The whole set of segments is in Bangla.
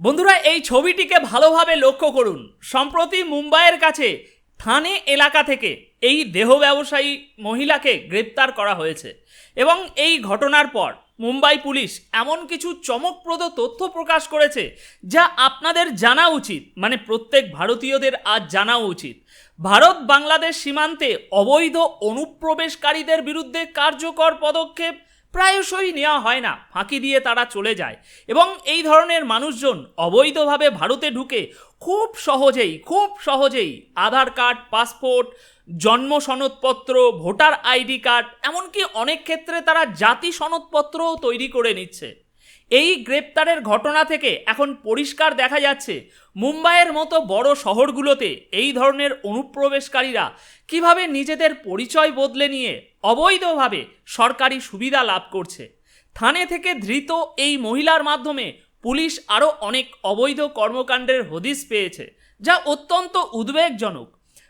বন্ধুরা, এই ছবিটিকে ভালোভাবে লক্ষ্য করুন। সম্প্রতি মুম্বাইয়ের কাছে থানে এলাকা থেকে এই দেহ ব্যবসায়ী মহিলাকে গ্রেপ্তার করা হয়েছে এবং এই ঘটনার পর মুম্বাই পুলিশ এমন কিছু চমকপ্রদ তথ্য প্রকাশ করেছে যা আপনাদের জানা উচিত। মানে প্রত্যেক ভারতীয়দের আজ জানা উচিত। ভারত বাংলাদেশ সীমান্তে অবৈধ অনুপ্রবেশকারীদের বিরুদ্ধে কার্যকর পদক্ষেপ প্রায়শই নেওয়া হয় না, ফাঁকি দিয়ে তারা চলে যায়। এবং এই ধরনের মানুষজন অবৈধভাবে ভারতে ঢুকে খুব সহজেই খুব সহজেই আধার কার্ড, পাসপোর্ট, জন্ম সনদপত্র, ভোটার আইডি কার্ড, এমনকি অনেক ক্ষেত্রে তারা জাতি সনদপত্রও তৈরি করে নিচ্ছে। এই গ্রেপ্তারের ঘটনা থেকে এখন পরিষ্কার দেখা যাচ্ছে, মুম্বাইয়ের মতো বড় শহরগুলোতে এই ধরনের অনুপ্রবেশকারীরা কীভাবে নিজেদের পরিচয় বদলে নিয়ে অবৈধভাবে সরকারি সুবিধা লাভ করছে। থানে থেকে ধৃত এই মহিলার মাধ্যমে পুলিশ আরও অনেক অবৈধ কর্মকাণ্ডের হদিস পেয়েছে, যা অত্যন্ত উদ্বেগজনক।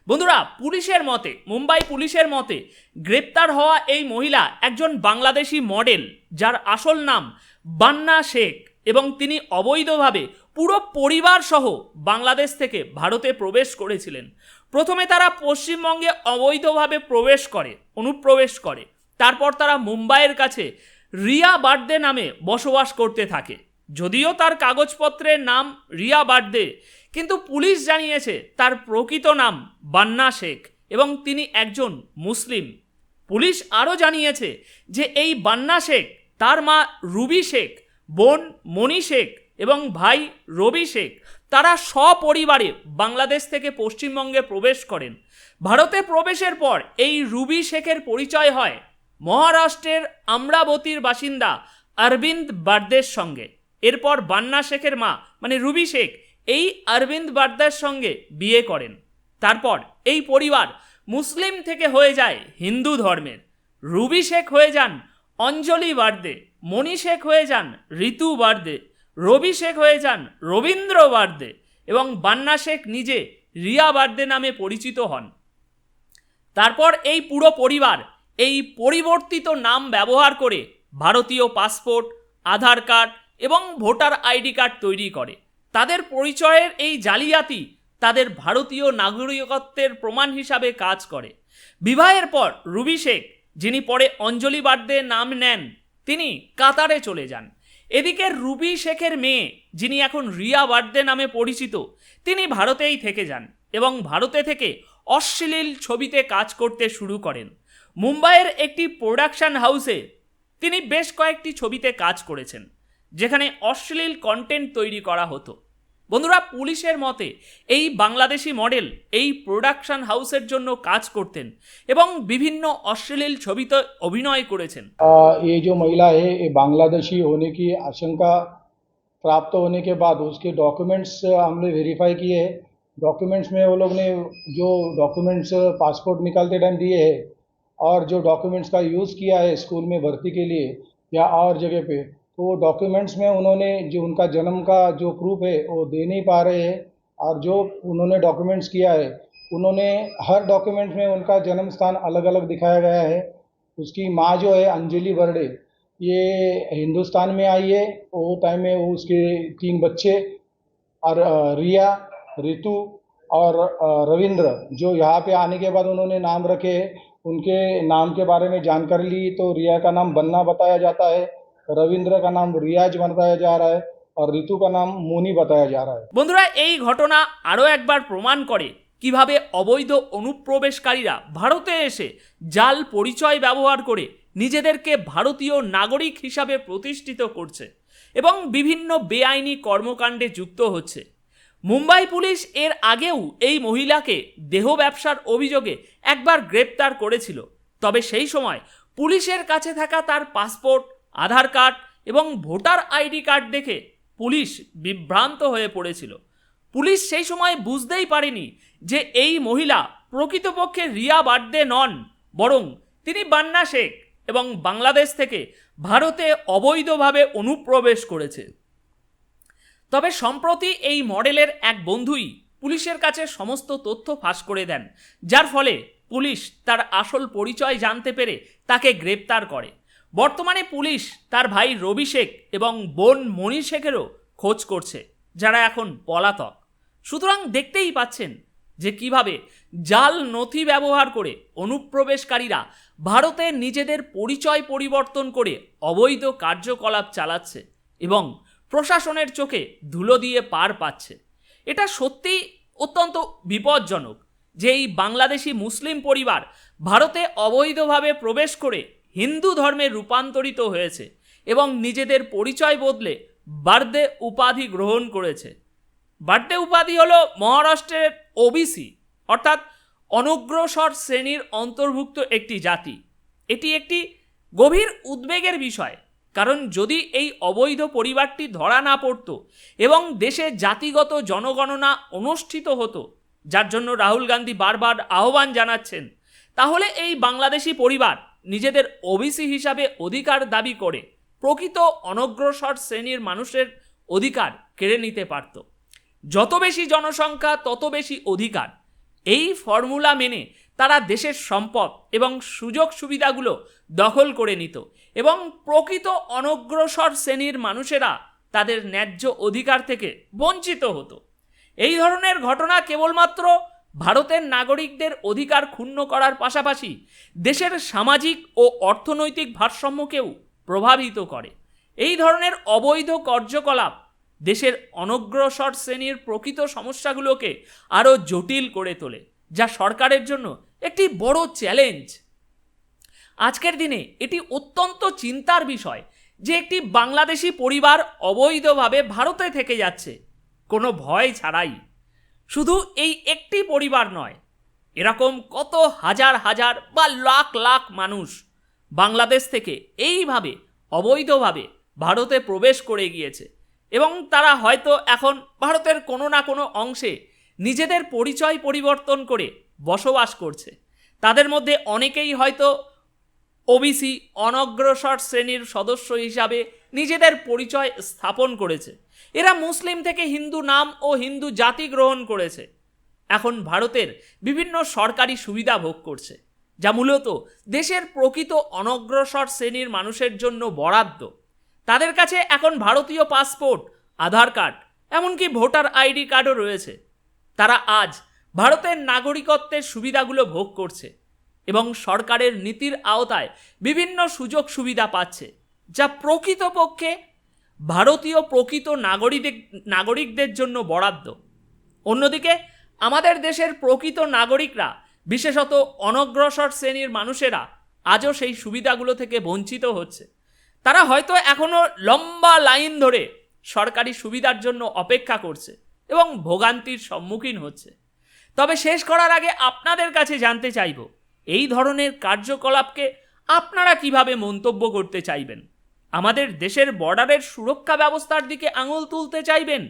বন্ধুরা, পুলিশের মতে, মুম্বাই পুলিশের মতে, গ্রেপ্তার হওয়া এই মহিলা একজন বাংলাদেশি মডেল, যার আসল নাম বান্না শেখ এবং তিনি অবৈধভাবে পুরো পরিবার সহ বাংলাদেশ থেকে ভারতে প্রবেশ করেছিলেন। প্রথমে তারা পশ্চিমবঙ্গে অবৈধভাবে প্রবেশ করে, অনুপ্রবেশ করে। তারপর তারা মুম্বাইয়ের কাছে রিয়া বার্দে নামে বসবাস করতে থাকে। যদিও তার কাগজপত্রের নাম রিয়া বার্দে, কিন্তু পুলিশ জানিয়েছে তার প্রকৃত নাম বান্না শেখ এবং তিনি একজন মুসলিম। পুলিশ আরও জানিয়েছে যে এই বান্না শেখ তার মা রুবি শেখ, বোন মণি শেখ এবং ভাই রবি শেখ, তারা সপরিবারে বাংলাদেশ থেকে পশ্চিমবঙ্গে প্রবেশ করেন। ভারতে প্রবেশের পর এই রুবি শেখের পরিচয় হয় মহারাষ্ট্রের আমরাবতীর বাসিন্দা অরবিন্দ বার্দের সঙ্গে। এরপর বান্না শেখের মা মানে রুবি শেখ, এই অরবিন্দ বার্দার সঙ্গে বিয়ে করেন। তারপর এই পরিবার মুসলিম থেকে হয়ে যায় হিন্দু ধর্মের। রুবি শেখ হয়ে যান অঞ্জলি বার্দে, মণি শেখ হয়ে যান ঋতু বার্দে, রবি শেখ হয়ে যান রবীন্দ্র বার্দে এবং বান্না শেখ নিজে রিয়া বার্দে নামে পরিচিত হন। তারপর এই পুরো পরিবার, এই পরিবর্তিত নাম ব্যবহার করে ভারতীয় পাসপোর্ট, আধার কার্ড এবং ভোটার আইডি কার্ড তৈরি করে। তাদের পরিচয়ের এই জালিয়াতি তাদের ভারতীয় নাগরিকত্বের প্রমাণ হিসাবে কাজ করে। বিবাহের পর রুবি শেখ যিনি পরে অঞ্জলি বার্দে নাম নেন, তিনি কাতারে চলে যান। এদিকে রুবি শেখের মেয়ে, যিনি এখন রিয়া বার্দে নামে পরিচিত, তিনি ভারতেই থেকে যান এবং ভারতে থেকে অশ্লীল ছবিতে কাজ করতে শুরু করেন। মুম্বাইয়ের একটি প্রোডাকশন হাউসে তিনি বেশ কয়েকটি ছবিতে কাজ করেছেন, যেখানে অশ্লীল কন্টেন্ট তৈরি করা হতো। বন্ধুরা পুলিশের মতে এই বাংলাদেশি মডেল এই প্রোডাকশন হাউসের জন্য কাজ করতেন এবং বিভিন্ন অশ্লীল ছবিতে অভিনয় করেছেন आ, ये जो महिला है ये बांग्लादेशी होने की आशंका प्राप्त होने के बाद उसके डॉक्यूमेंट्स हमने वेरीफाई किए डॉक्यूमेंट्स में वो लोग ने जो डॉक्यूमेंट्स पासपोर्ट निकालते टाइम दिए हैं और जो डॉक्यूमेंट्स का यूज़ किया है स्कूल में भर्ती के लिए या और जगह पे तो वो डॉक्यूमेंट्स में उन्होंने जो उनका जन्म का जो प्रूफ है, वो दे नहीं पा रहे हैं। और जो उन्होंने डॉक्यूमेंट्स किया है, उन्होंने हर डॉक्यूमेंट्स में उनका जन्म स्थान अलग अलग दिखाया गया है। उसकी माँ जो है, अंजलि बर्डे, ये हिंदुस्तान में आई है। वो टाइम में वो उसके तीन बच्चे, और रिया, रितु और रविंद्र, जो यहाँ पे आने के बाद उन्होंने नाम रखे उनके नाम के बारे में जानकारी ली तो रिया का नाम बन्ना बताया जाता है। रविंद्र का नाम रियाज बताया जा रहा है और ऋतु का नाम मोनी बताया जा रहा है বন্ধুরা এই ঘটনা আরও একবার প্রমাণ করে কিভাবে অবৈধ অনুপ্রবেশকারীরা ভারতে এসে জাল পরিচয় ব্যবহার করে নিজেদেরকে ভারতীয় নাগরিক হিসাবে প্রতিষ্ঠিত করছে এবং বিভিন্ন বেআইনি কর্মকাণ্ডে যুক্ত হচ্ছে মুম্বাই পুলিশ এর আগেও এই মহিলাকে দেহ ব্যবসার অভিযোগে একবার গ্রেপ্তার করেছিল তবে সেই সময় পুলিশের কাছে থাকা তার পাসপোর্ট আধার কার্ড এবং ভোটার আইডি কার্ড দেখে পুলিশ বিভ্রান্ত হয়ে পড়েছিল। পুলিশ সেই সময় বুঝতেই পারেনি যে এই মহিলা প্রকৃতপক্ষে রিয়া বার্দে নন, বরং তিনি বান্না শেখ এবং বাংলাদেশ থেকে ভারতে অবৈধভাবে অনুপ্রবেশ করেছে। তবে সম্প্রতি এই মডেলের এক বন্ধুই পুলিশের কাছে সমস্ত তথ্য ফাঁস করে দেন, যার ফলে পুলিশ তার আসল পরিচয় জানতে পেরে তাকে গ্রেপ্তার করে। বর্তমানে পুলিশ তার ভাই রবি শেখ এবং বোন মণি শেখেরও খোঁজ করছে, যারা এখন পলাতক। সুতরাং দেখতেই পাচ্ছেন যে কীভাবে জাল নথি ব্যবহার করে অনুপ্রবেশকারীরা ভারতে নিজেদের পরিচয় পরিবর্তন করে অবৈধ কার্যকলাপ চালাচ্ছে এবং প্রশাসনের চোখে ধুলো দিয়ে পার পাচ্ছে। এটা সত্যিই অত্যন্ত বিপজ্জনক যে এই বাংলাদেশি মুসলিম পরিবার ভারতে অবৈধভাবে প্রবেশ করে হিন্দু ধর্মে রূপান্তরিত হয়েছে এবং নিজেদের পরিচয় বদলে বার্দে উপাধি গ্রহণ করেছে। বার্দে উপাধি হল মহারাষ্ট্রের ওবিসি অর্থাৎ অনগ্রসর শ্রেণির অন্তর্ভুক্ত একটি জাতি। এটি একটি গভীর উদ্বেগের বিষয়, কারণ যদি এই অবৈধ পরিবারটি ধরা না পড়তো এবং দেশে জাতিগত জনগণনা অনুষ্ঠিত হতো, যার জন্য রাহুল গান্ধী বারবার আহ্বান জানাচ্ছেন, তাহলে এই বাংলাদেশি পরিবার নিজেদের ওবিসি হিসাবে অধিকার দাবি করে প্রকৃত অনগ্রসর শ্রেণির মানুষের অধিকার কেড়ে নিতে পারত। যত বেশি জনসংখ্যা, তত বেশি অধিকার। এই ফর্মুলা মেনে তারা দেশের সম্পদ এবং সুযোগ সুবিধাগুলো দখল করে নিত এবং প্রকৃত অনগ্রসর শ্রেণির মানুষেরা তাদের ন্যায্য অধিকার থেকে বঞ্চিত হতো। এই ধরনের ঘটনা কেবলমাত্র ভারতের নাগরিকদের অধিকার ক্ষুণ্ণ করার পাশাপাশি দেশের সামাজিক ও অর্থনৈতিক ভারসাম্যকেও প্রভাবিত করে। এই ধরনের অবৈধ কার্যকলাপ দেশের অনগ্রসর শ্রেণির প্রকৃত সমস্যাগুলোকে আরও জটিল করে তোলে, যা সরকারের জন্য একটি বড় চ্যালেঞ্জ। আজকের দিনে এটি অত্যন্ত চিন্তার বিষয় যে একটি বাংলাদেশি পরিবার অবৈধভাবে ভারতে থেকে যাচ্ছে। কোনো ভয় ছাড়াই। শুধু এই একটি পরিবার নয়, এরকম কত হাজার হাজার বা লাখ লাখ মানুষ বাংলাদেশ থেকে এইভাবে, অবৈধভাবে ভারতে প্রবেশ করে গিয়েছে এবং তারা হয়তো এখন ভারতের কোনো না কোনো অংশে নিজেদের পরিচয় পরিবর্তন করে বসবাস করছে। তাদের মধ্যে অনেকেই হয়তো ওবিসি অনগ্রসর শ্রেণির সদস্য হিসাবে নিজেদের পরিচয় স্থাপন করেছে। এরা মুসলিম থেকে হিন্দু নাম ও হিন্দু জাতি গ্রহণ করেছে। এখন ভারতের বিভিন্ন সরকারি সুবিধা ভোগ করছে, যা মূলত দেশের প্রকৃত অনগ্রসর শ্রেণির মানুষের জন্য বরাদ্দ। তাদের কাছে এখন ভারতীয় পাসপোর্ট, আধার কার্ড, এমনকি ভোটার আইডি কার্ডও রয়েছে। তারা আজ ভারতের নাগরিকত্বের সুবিধাগুলো ভোগ করছে এবং সরকারের নীতির আওতায় বিভিন্ন সুযোগ সুবিধা পাচ্ছে। যা প্রকৃতপক্ষে ভারতীয় প্রকৃত নাগরিক নাগরিকদের জন্য বরাদ্দ। অন্যদিকে, আমাদের দেশের প্রকৃত নাগরিকরা, বিশেষত অনগ্রসর শ্রেণির মানুষেরা, আজও সেই সুবিধাগুলো থেকে বঞ্চিত হচ্ছে। তারা হয়তো এখনও লম্বা লাইন ধরে সরকারি সুবিধার জন্য অপেক্ষা করছে এবং ভোগান্তির সম্মুখীন হচ্ছে। তবে শেষ করার আগে আপনাদের কাছে জানতে চাইব, এই ধরনের কার্যকলাপকে আপনারা কীভাবে মন্তব্য করতে চাইবেন? আমাদের দেশের বর্ডারের সুরক্ষা ব্যবস্থার দিকে আঙুল তুলতে চাইবেন?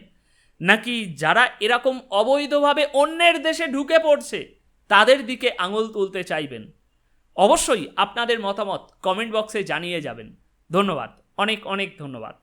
নাকি যারা এরকম অবৈধভাবে অন্যের দেশে ঢুকে পড়ছে, তাদের দিকে আঙুল তুলতে চাইবেন? অবশ্যই আপনাদের মতামত কমেন্ট বক্সে জানিয়ে যাবেন। ধন্যবাদ। অনেক অনেক ধন্যবাদ।